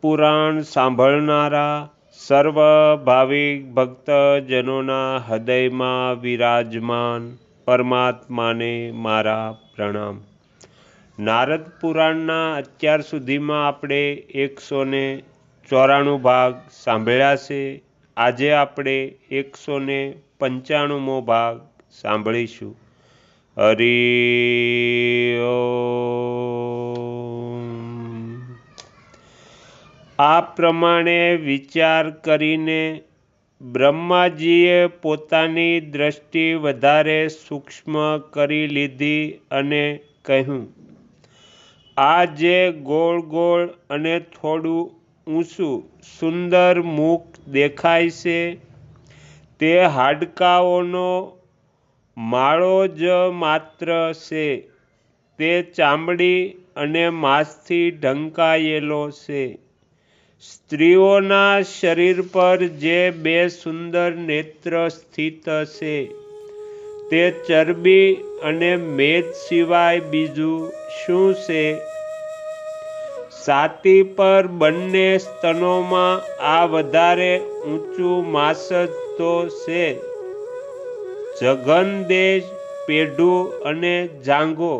પુરાણ સાંભળનારા સર્વ ભાવિક ભક્તજનોના હૃદયમાં વિરાજમાન પરમાત્માને મારા પ્રણામ. નારદ પુરાણના અત્યાર સુધીમાં આપણે એકસો ને ચોરાણું ભાગ સાંભળ્યા છે. આજે આપણે એકસો ને પંચાણુંમો ભાગ સાંભળીશું. હરિ આ પ્રમાણે વિચાર કરીને બ્રહ્માજીએ પોતાની દ્રષ્ટિ વધારે સૂક્ષ્મ કરી લીધી અને કહ્યું, આ જે ગોળ ગોળ અને થોડું ઊંચું સુંદર મુખ દેખાય છે, તે હાડકાઓનો માળો જ માત્ર છે, તે ચામડી અને માંસથી ઢંકાયેલો છે. સ્ત્રીઓના શરીર પર જે બે સુંદર નેત્ર સ્થિત છે તે ચરબી અને મેદ સિવાય બીજું શું છે? સાતી પર બંને સ્તનોમાં આ વધારે ઊંચું માંસ તો છે. જઘન દેશ પેઢું અને જાંગો,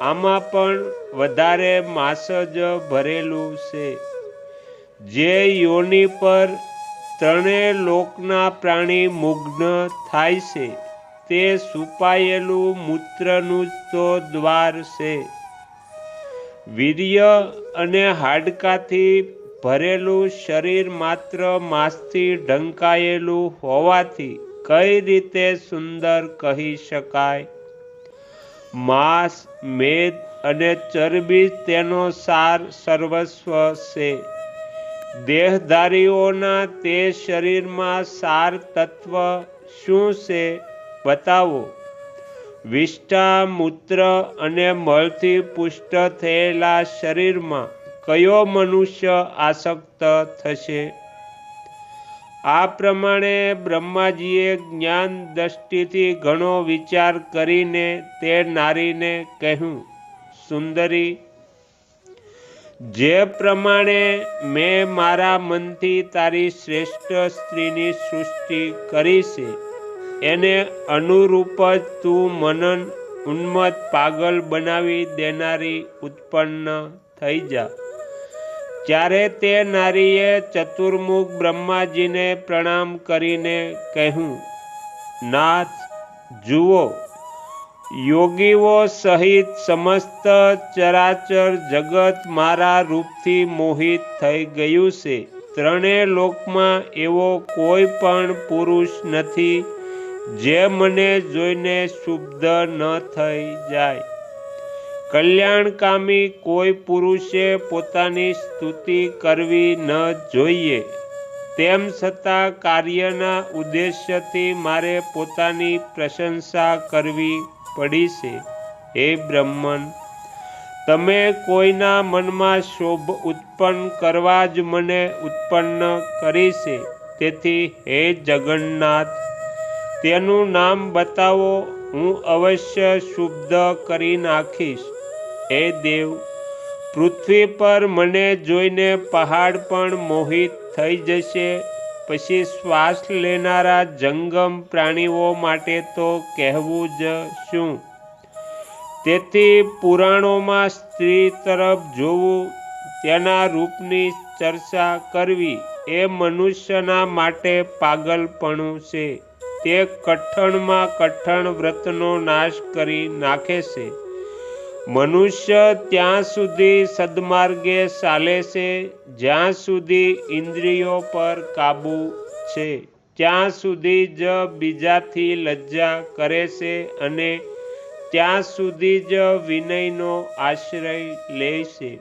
આમાં પણ વધારે માંસ જ ભરેલું છે. જે યોનિ પર ત્રણેય લોકના પ્રાણી મુગ્ન થાય છે, તે સુપાયેલું મૂત્રનું તો દ્વાર છે. વીર્ય અને હાડકાથી ભરેલું શરીર માત્ર માંસથી ઢંકાયેલું હોવાથી કઈ રીતે સુંદર કહી શકાય? માંસ, મેદ અને ચરબી તેનો સાર સર્વસ્વ છે. દેહધારીઓના તે શરીરમાં સાર તત્વ શું છે બતાવો. વિષ્ઠા મૂત્ર અને મળથી પુષ્ટ થયેલા શરીરમાં કયો મનુષ્ય આસક્ત થશે? આ પ્રમાણે બ્રહ્માજીએ જ્ઞાન દ્રષ્ટિથી ઘણો વિચાર કરીને તે નારીને કહ્યું, સુંદરી જે પ્રમાણે મેં મારા મનથી તારી શ્રેષ્ઠ સ્ત્રીની સૃષ્ટિ કરી છે, એને અનુરૂપ જ તું મનન ઉન્મત પાગલ બનાવી દેનારી ઉત્પન્ન થઈ જા. ત્યારે તે નારીએ ચતુર્મુખ બ્રહ્માજીને પ્રણામ કરીને કહ્યું, નાથ, જુઓ યોગીઓ સહિત સમસ્ત ચરાચર જગત મારા રૂપથી મોહિત થઈ ગયું છે. ત્રણેય લોકમાં એવો કોઈ પણ પુરુષ નથી જે મને જોઈને શુદ્ધ ન થઈ જાય. કલ્યાણકામી કોઈ પુરુષે પોતાની સ્તુતિ કરવી ન જોઈએ. તેમ છતાં કાર્યના ઉદ્દેશ્યથી મારે પોતાની પ્રશંસા કરવી પડી છે? હે બ્રહ્મન, તમે કોઈના મનમાં શોભ ઉત્પન્ન કરવા જ મને ઉત્પન્ન કરી છે? તેથી હે જગન્નાથ, તેનું નામ બતાવો, હું અવશ્ય શુદ્ધ કરી નાખીશ. હે દેવ, પૃથ્વી પર મને જોઈને પહાડ પણ મોહિત થઈ જશે. પછી શ્વાસ લેનારા જંગમ પ્રાણીઓ માટે તો કહેવું જ શું? તેથી પુરાણોમાં સ્ત્રી તરફ જોવું, તેના રૂપની ચર્ચા કરવી એ મનુષ્યના માટે પાગલપણું છે. તે કઠણમાં કઠણ વ્રતનો નાશ કરી નાખે છે. મનુષ્ય ત્યાં સુધી સદમાર્ગે ચાલે છે, જ્યાં સુધી ઇન્દ્રિયો પર કાબુ છે. ત્યાં સુધી જ બીજાથી લજ્જા કરે છે અને ત્યાં સુધી જ વિનયનો આશ્રય લે છે.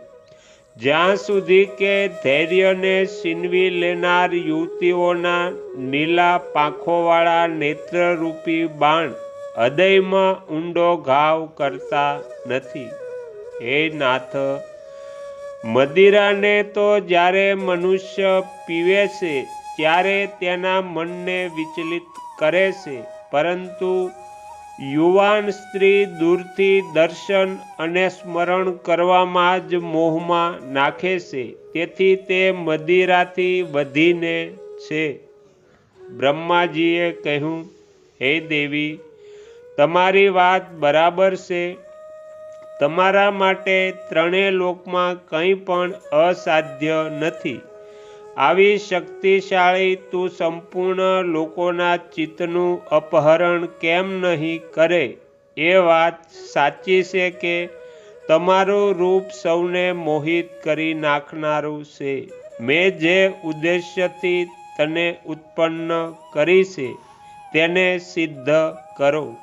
જ્યાં સુધી કે ધૈર્યને છીનવી લેનાર યુવતીઓના નીલા પાંખોવાળા નેત્રરૂપી બાણ હૃદયમાં ઊંડો ઘાવ કરતા નથી. હે નાથ, મદિરાને તો જ્યારે મનુષ્ય પીવે છે, ત્યારે તેના મનને વિચલિત કરે છે. પરંતુ યુવાન સ્ત્રી દૂરથી દર્શન અને સ્મરણ કરવામાં જ મોહમાં નાખે છે. તેથી તે મદિરાથી વધીને છે. બ્રહ્માજીએ કહ્યું, હે દેવી તમારી વાત બરાબર છે. તમારા માટે ત્રણેય લોકમાં કંઈ પણ અસાધ્ય નથી. આવી શક્તિશાળી તું સંપૂર્ણ લોકોના ચિત્તનું અપહરણ કેમ નહીં કરે? એ વાત સાચી છે કે તમારું રૂપ સૌને મોહિત કરી નાખનારું છે. મેં જે ઉદ્દેશ્યથી તને ઉત્પન્ન કરી છે, તેને સિદ્ધ કરો.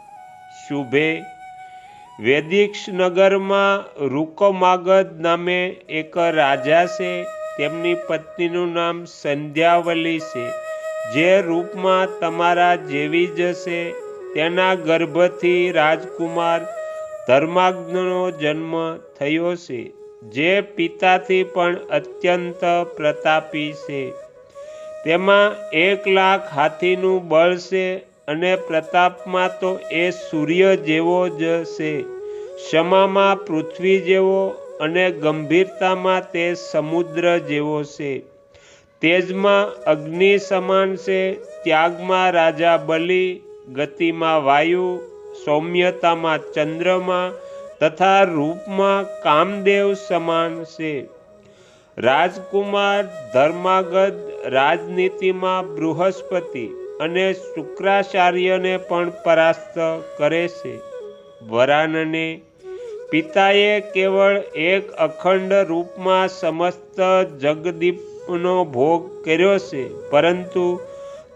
શુભે. નગરમાં રૂકમાગધ નામે એક રાજા છે. તેમની પત્નીનું નામ સંધ્યાવલી છે. જે રૂપમાં તમારા જેવી જ છે. તેના ગર્ભથી રાજકુમાર ધર્માગ્નનો જન્મ થયો છે, જે પિતાથી પણ અત્યંત પ્રતાપી છે. તેમાં એક લાખ હાથીનું બળ છે અને પ્રતાપમાં તો એ સૂર્ય જેવો જ છે. ક્ષમામાં પૃથ્વી જેવો અને ગંભીરતામાં તે સમુદ્ર જેવો છે. તેજમાં અગ્નિ સમાન છે, ત્યાગમાં રાજા બલિ, ગતિમાં વાયુ, સૌમ્યતામાં ચંદ્રમાં તથા રૂપમાં કામદેવ સમાન છે. રાજકુમાર ધર્માગત રાજનીતિમાં બૃહસ્પતિ અને શુક્રાચાર્યને પણ પરાસ્ત કરે છે. વરાનને પિતાએ કેવળ એક અખંડ રૂપમાં સમસ્ત જગદીપનો ભોગ કર્યો છે, પરંતુ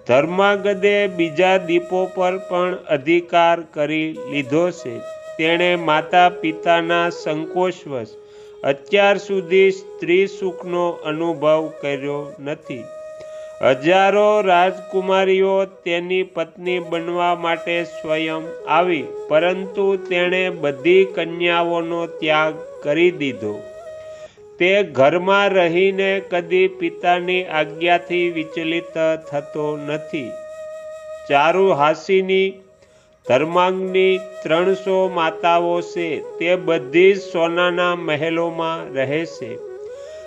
ધર્માગદે બીજા દીપો પર પણ અધિકાર કરી લીધો છે. તેણે માતા પિતાના સંકોચવશ અત્યાર સુધી સ્ત્રી સુખનો અનુભવ કર્યો નથી. હજારો રાજકુમારીઓ તેની પત્ની બનવા માટે સ્વયં આવી, પરંતુ તેણે બધી કન્યાઓનો ત્યાગ કરી દીધો. તે ઘરમાં રહીને કદી પિતાની આજ્ઞાથી વિચલિત થતો નથી. ચારુ હાસીની ધર્માંગની ત્રણસો માતાઓ છે, તે બધી સોનાના મહેલોમાં રહે છે.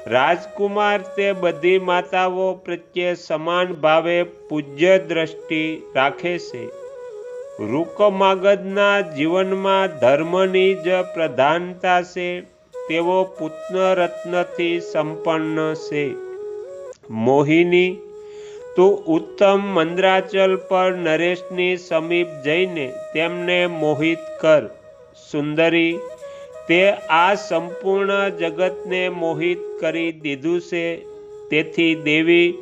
રાજકુમાર તે બધી માતાઓ પ્રત્યે સમાન ભાવે પૂજ્ય દ્રષ્ટિ રાખે છે. રૂકમાગદના જીવનમાં ધર્મની જ પ્રધાનતા છે, તેઓ પુત્નરત્નથી સંપન્ન છે. મોહિની, તું ઉત્તમ મંદ્રાચલ પર નરેશની સમીપ જઈને તેમને મોહિત કર. સુંદરી તે આ સંપૂર્ણ જગતને મોહિત કરી દીધું છે. તેથી દેવી,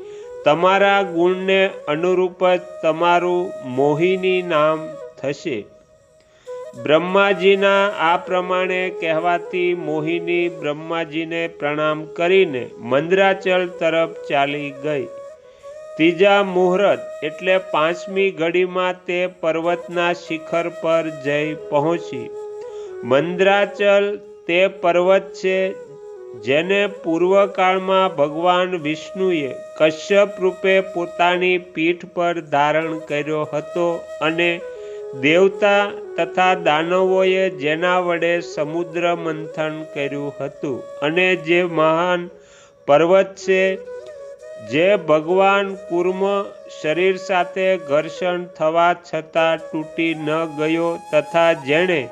તમારા ગુણને અનુરૂપ જ તમારું મોહિની નામ થશે. બ્રહ્માજીના આ પ્રમાણે કહેવાથી મોહિની બ્રહ્માજીને પ્રણામ કરીને મંદરાચલ તરફ ચાલી ગઈ. ત્રીજા મુહૂર્ત એટલે પાંચમી ઘડીમાં તે પર્વતના શિખર પર જઈ પહોંચી. મંદ્રાચલ તે પર્વત છે જેને પૂર્વકાળમાં ભગવાન વિષ્ણુએ કશ્યપ રૂપે પોતાની પીઠ પર ધારણ કર્યો હતો અને દેવતા તથા દાનવોએ જેના વડે સમુદ્ર મંથન કર્યું હતું અને જે મહાન પર્વત છે જે ભગવાન કુર્મ શરીર સાથે ઘર્ષણ થવા છતાં તૂટી ન ગયો તથા જેણે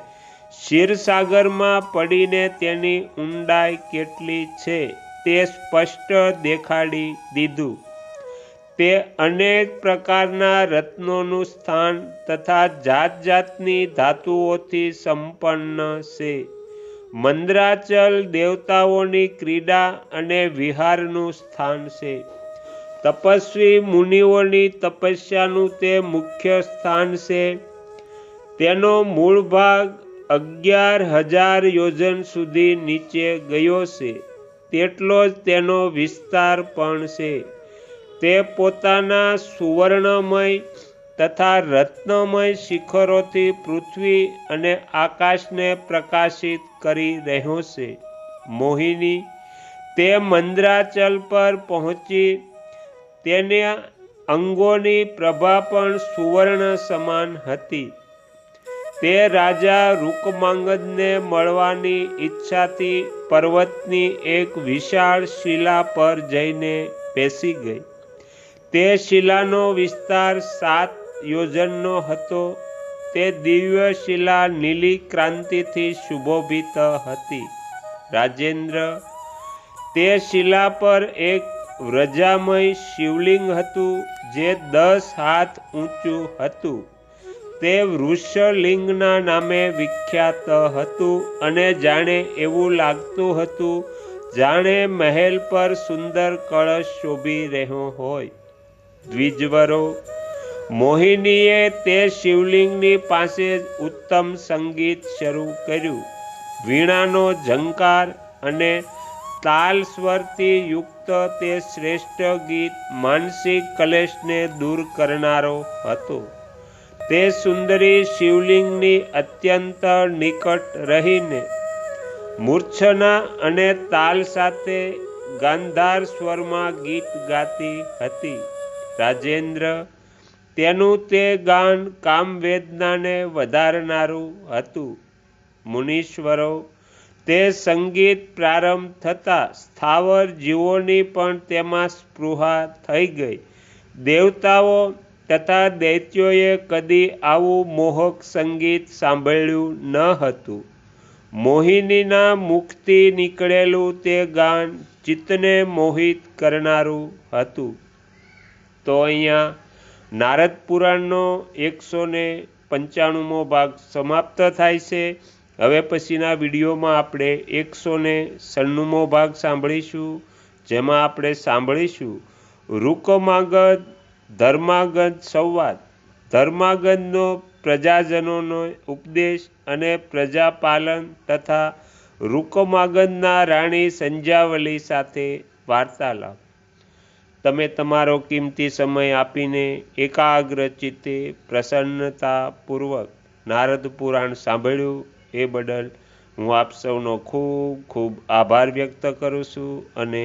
ક્ષીરસાગરમાં પડીને તેની ઊંડાઈ કેટલી છે તે સ્પષ્ટ દેખાડી દીધું. તે અનેક પ્રકારના રત્નોનું સ્થાન તથા જાત જાતની ધાતુઓથી સંપન્ન છે. મંદ્રાચલ દેવતાઓની ક્રીડા અને વિહારનું સ્થાન છે. તપસ્વી મુનિઓની તપસ્યાનું તે મુખ્ય સ્થાન છે. તેનો મૂળ ભાગ અગિયાર હજાર યોજન સુધી નીચે ગયો છે. તેટલો જ તેનો વિસ્તાર પણ છે. તે પોતાના સુવર્ણમય તથા રત્નમય શિખરોથી પૃથ્વી અને આકાશને પ્રકાશિત કરી રહ્યો છે. મોહિની તે મંદ્રાચલ પર પહોંચી તેના અંગોની પ્રભા પણ સુવર્ણ સમાન હતી. તે રાજા રૂકમાંગદને મળવાની ઈચ્છાથી પર્વતની એક વિશાળ શિલા પર જઈને બેસી ગઈ. તે શિલાનો વિસ્તાર સાત યોજનનો હતો. તે દિવ્ય શિલા નીલી ક્રાંતિથી સુશોભિત હતી. રાજેન્દ્ર, તે શિલા પર એક વ્રજામય શિવલિંગ હતું જે દસ હાથ ઊંચું હતું. તે વૃષલિંગના નામે વિખ્યાત હતું અને જાણે એવું લાગતું હતું, જાણે મહેલ પર સુંદર કળશ શોભી રહ્યો હોય. દ્વિજવરો, મોહિનીએ તે શિવલિંગની પાસે જ ઉત્તમ સંગીત શરૂ કર્યું. વીણાનો ઝંકાર અને તાલ સ્વરથી યુક્ત તે શ્રેષ્ઠ ગીત માનસિક કલેશને દૂર કરનારો હતો. તે સુંદરી શિવલિંગની અત્યંત નિકટ રહીને મૂર્છના અને તાલ સાથે ગાંધાર સ્વરમાં ગીત ગાતી હતી. રાજેન્દ્ર, તેનું તે ગાન કામવેદનાને વધારનારું હતું. મુનીશ્વરો, તે સંગીત પ્રારંભ થતાં સ્થાવર જીવોની પણ તેમાં સ્પૃહા થઈ ગઈ. દેવતાઓ તથા દૈત્યોએ કદી આવું મોહક સંગીત સાંભળ્યું ન હતું. મોહિનીના મુખથી નીકળેલું તે ગાન ચિત્તને મોહિત કરનારું હતું. તો અહીંયા નારદ પુરાણનો એકસો ને પંચાણુંમો ભાગ સમાપ્ત થાય છે. હવે પછીના વિડીયોમાં આપણે એકસો ને સન્નુમો ભાગ સાંભળીશું, જેમાં આપણે સાંભળીશું રૂકમાગધ ધર્માગધ સંવાદ. ધર્માગધનો પ્રજાજનોનો ઉપદેશ અને પ્રજાપાલન તથા રૂકમાગધના રાણી સંજાવલી સાથે વાર્તાલાપ. તમે તમારો કિંમતી સમય આપીને એકાગ્ર ચિત્તે પ્રસન્નતાપૂર્વક નારદ પુરાણ સાંભળ્યું એ બદલ હું આપ સૌનો ખૂબ ખૂબ આભાર વ્યક્ત કરું છું અને